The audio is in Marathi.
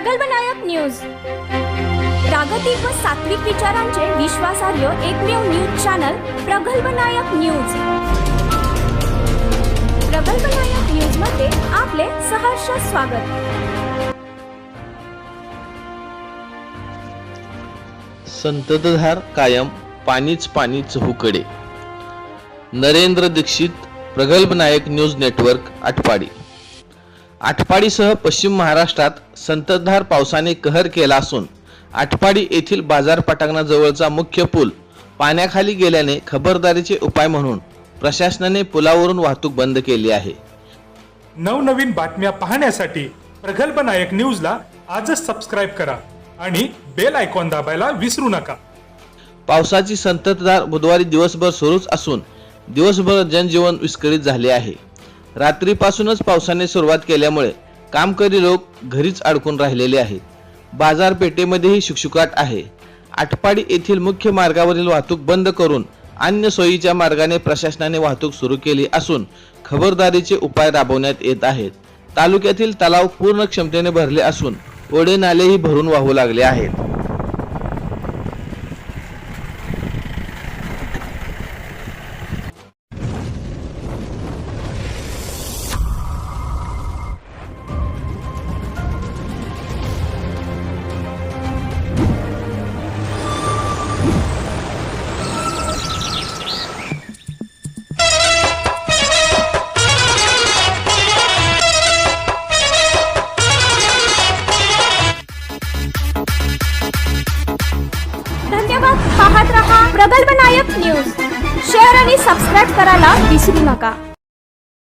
प्रगल्भनायक न्यूज. प्रागतिक व सात्विक विचारांचे विश्वासार्ह एकमेव news channel Pragalbhanayak news. Pragalbhanayak न्यूजमध्ये आपले सहर्ष स्वागत. संततधार कायम पाणीच पाणीच हुकडे. Narendra Dixit Pragalbh Nayak news network Atpadi. आटपाडीसह पश्चिम महाराष्ट्रात संततधार पावसाने कहर केला असून आटपाडी येथील बाजार पटांगणाजवळचा मुख्य पूल पाण्याखाली गेल्याने खबरदारीचे उपाय म्हणून प्रशासनाने पुलावरून वाहतूक बंद केली आहे. नवनवीन बातम्या पाहण्यासाठी प्रगल्भ नायक न्यूजला आजच सबस्क्राईब करा आणि बेल आयकॉन दाबायला विसरू नका. पावसाची संततधार बुधवारी दिवसभर सुरूच असून दिवसभर जनजीवन विस्कळीत झाले आहे. रात्रीपासूनच पावसाने सुरुवात केल्यामुळे कामकरी लोक घरीच अडकून राहिलेले आहेत. बाजारपेठेमध्येही शुकशुकाट आहे. आटपाडी येथील मुख्य मार्गावरील वाहतूक बंद करून अन्य सोयीच्या मार्गाने प्रशासनाने वाहतूक सुरू केली असून खबरदारीचे उपाय राबवण्यात येत आहेत. तालुक्यातील तलाव पूर्ण क्षमतेने भरले असून ओढे नालेही भरून वाहू लागले आहेत. प्रगल्भ नायक न्यूज. शेअर आणि सबस्क्राईब करायला विसरू नका.